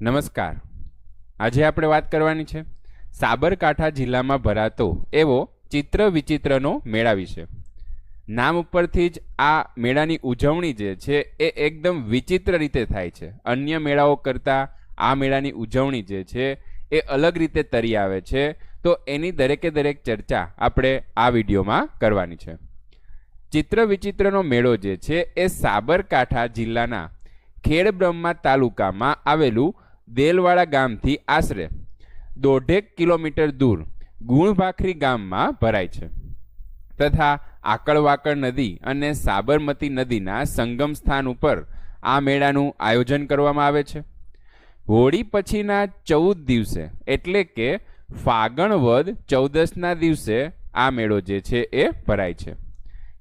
નમસ્કાર. આજે આપણે વાત કરવાની છે સાબરકાંઠા જિલ્લામાં ભરાતો એવો ચિત્ર વિચિત્રનો મેળા વિશે. નામ ઉપરથી જ આ મેળાની ઉજવણી જે છે એ એકદમ વિચિત્ર રીતે થાય છે. અન્ય મેળાઓ કરતાં આ મેળાની ઉજવણી જે છે એ અલગ રીતે તરી આવે છે. તો એની દરેકે દરેક ચર્ચા આપણે આ વિડીયોમાં કરવાની છે. ચિત્ર વિચિત્રનો મેળો જે છે એ સાબરકાંઠા જિલ્લાના ખેડબ્રહ્મા તાલુકામાં આવેલું દેલવાડા ગામથી આશરે દોઢેક કિલોમીટર દૂર ગુણભાખરી ગામમાં ભરાય છે. તથા આકળવાકળ નદી અને સાબરમતી નદીના સંગમ સ્થાન ઉપર આ મેળાનું આયોજન કરવામાં આવે છે. હોળી પછીના ચૌદ દિવસે એટલે કે ફાગણ વદ ચૌદસના દિવસે આ મેળો જે છે એ ભરાય છે.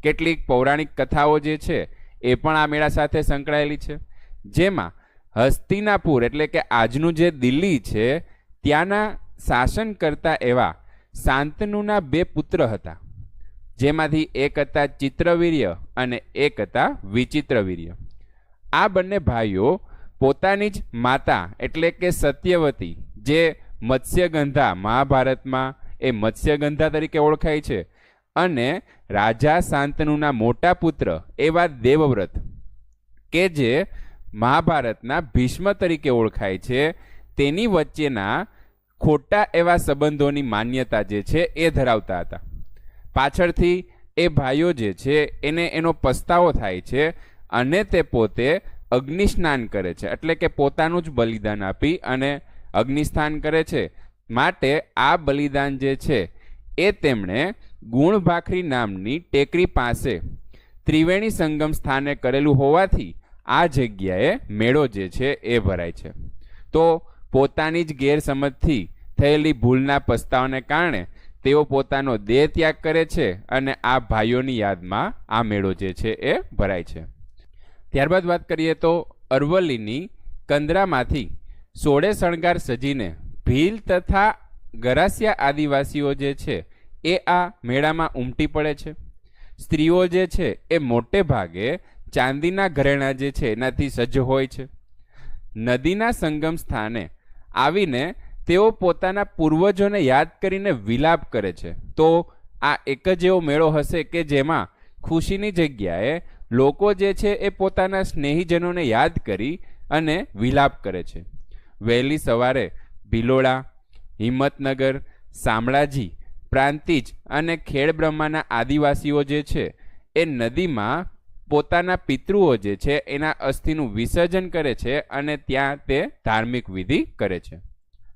કેટલીક પૌરાણિક કથાઓ જે છે એ પણ આ મેળા સાથે સંકળાયેલી છે. જેમાં હસ્તિનાપુર એટલે કે આજનું જે દિલ્હી છે, ત્યાંના શાસન કરતા એવા શાંતનુના બે પુત્ર હતા. જેમાંથી એક હતા ચિત્રવીર્ય અને એક હતા વિચિત્રવીર્ય. આ બંને ભાઈઓ પોતાની જ માતા એટલે કે સત્યવતી, જે મત્સ્યગંધા મહાભારતમાં એ મત્સ્યગંધા તરીકે ઓળખાય છે, અને રાજા શાંતનુના મોટા પુત્ર એવા દેવવ્રત, કે જે મહાભારતના ભીષ્મ તરીકે ઓળખાય છે. તેની વચ્ચેના ખોટા એવા સંબંધોની માન્યતા જે છે એ ધરાવતા હતા. પાછળથી એ ભાઈઓ જે છે એને એનો પસ્તાવો થાય છે અને તે પોતે અગ્નિસ્નાન કરે છે. એટલે કે પોતાનું જ બલિદાન આપી અને અગ્નિસ્નાન કરે છે. માટે આ બલિદાન જે છે એ તેમણે ગુણભાખરી નામની ટેકરી પાસે ત્રિવેણી સંગમ સ્થાને કરેલું હોવાથી આ જગ્યાએ મેળો જે છે એ ભરાય છે. તો પોતાની જ ગેરસમજથી થયેલી ભૂલના પસ્તાવાને કારણે તેઓ પોતાનો દેહ ત્યાગ કરે છે અને આ ભાઈઓની યાદમાં આ મેળો જે છે એ ભરાય છે. ત્યારબાદ વાત કરીએ તો અરવલ્લીની કંદરામાંથી સોળે શણગાર સજીને ભીલ તથા ગરાસિયા આદિવાસીઓ જે છે એ આ મેળામાં ઉમટી પડે છે. સ્ત્રીઓ જે છે એ મોટે ભાગે ચાંદીના ઘરેણા જે છે, એનાથી સજ્જ હોય છે. નદીના સંગમ સ્થાને આવીને તેઓ પોતાના પૂર્વજોને યાદ કરીને વિલાપ કરે છે. તો આ એક જ એવો મેળો હશે કે જેમાં ખુશીની જગ્યાએ લોકો જે છે, એ પોતાના સ્નેહીજનોને યાદ કરી અને વિલાપ કરે છે. વહેલી સવારે ભિલોડા હિંમતનગર, શામળાજી પ્રાંતિજ અને ખેડબ્રહ્માના આદિવાસીઓ જે છે, એ નદીમાં પોતાના પિતૃઓ જે છે, એના અસ્થિનું વિસર્જન કરે છે અને ત્યાં તે ધાર્મિક વિધિ કરે છે.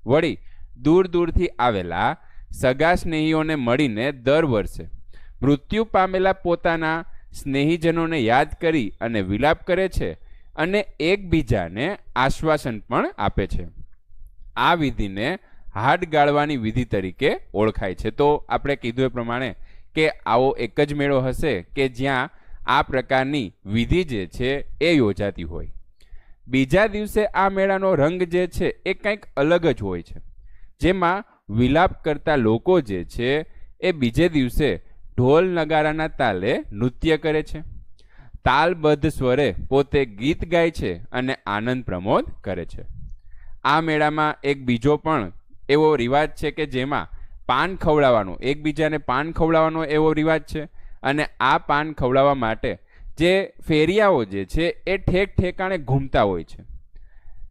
વળી, દૂર દૂરથી આવેલા સગા સ્નેહીઓને મળીને દર વર્ષે મૃત્યુ પામેલા પોતાના સ્નેહીજનોને યાદ કરી અને વિલાપ કરે છે અને એકબીજાને આશ્વાસન પણ આપે છે. આ વિધિને હાડ ગાળવાની વિધિ તરીકે ઓળખાય છે. તો આપણે કીધું એ પ્રમાણે કે આવો એક જ મેળો હશે કે જ્યાં આ પ્રકારની વિધિ જે છે એ યોજાતી હોય. બીજા દિવસે આ મેળાનો રંગ જે છે એ કંઈક અલગ જ હોય છે. જેમાં વિલાપ કરતા લોકો જે છે એ બીજે દિવસે ઢોલ નગારાના તાલે નૃત્ય કરે છે. તાલબદ્ધ સ્વરે પોતે ગીત ગાય છે અને આનંદ પ્રમોદ કરે છે. આ મેળામાં એક બીજો પણ એવો રિવાજ છે કે જેમાં પાન ખવડાવવાનો, એકબીજાને પાન ખવડાવવાનો એવો રિવાજ છે. અને આ પાન ખવડાવવા માટે જે ફેરિયાઓ જે છે, એ ઠેક ઠેકાણે ઘૂમતા હોય છે.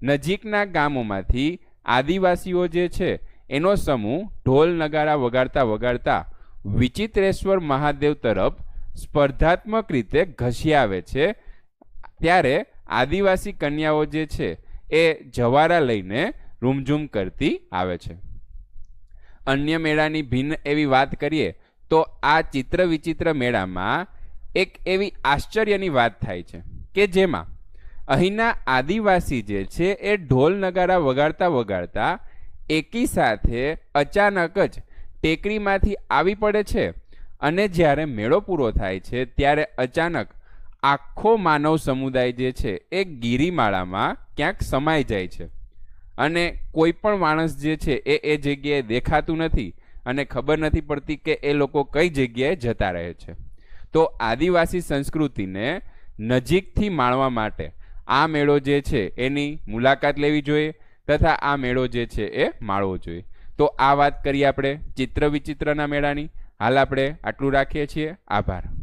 નજીકના ગામોમાંથી આદિવાસીઓ જે છે, એનો સમૂહ ઢોલ નગારા વગાડતા વગાડતા વિચિત્રેશ્વર મહાદેવ તરફ સ્પર્ધાત્મક રીતે ઘસી આવે છે. ત્યારે આદિવાસી કન્યાઓ જે છે, એ જવારા લઈને રૂમઝૂમ કરતી આવે છે. અન્ય મેળાની ભિન્ન એવી વાત કરીએ તો આ ચિત્ર વિચિત્ર મેળામાં એક એવી આશ્ચર્યની વાત થાય છે કે જેમાં અહીંના આદિવાસી જે છે એ ઢોલ નગારા વગાડતા વગાડતા એકી સાથે અચાનક જ ટેકરીમાંથી આવી પડે છે અને જ્યારે મેળો પૂરો થાય છે ત્યારે અચાનક આખો માનવ સમુદાય જે છે એ ગિરિમાળામાં ક્યાંક સમાઈ જાય છે. અને કોઈ પણ માણસ જે છે એ એ જગ્યાએ દેખાતું નથી અને ખબર નથી પડતી કે એ લોકો કઈ જગ્યાએ જતા રહે છે. તો આદિવાસી સંસ્કૃતિને નજીકથી માણવા માટે આ મેળો જે છે એની મુલાકાત લેવી જોઈએ તથા આ મેળો જે છે એ માળવો જોઈએ. તો આ વાત કરીએ આપણે ચિત્ર વિચિત્રના મેળાની. હાલ આપણે આટલું રાખીએ છીએ. આભાર.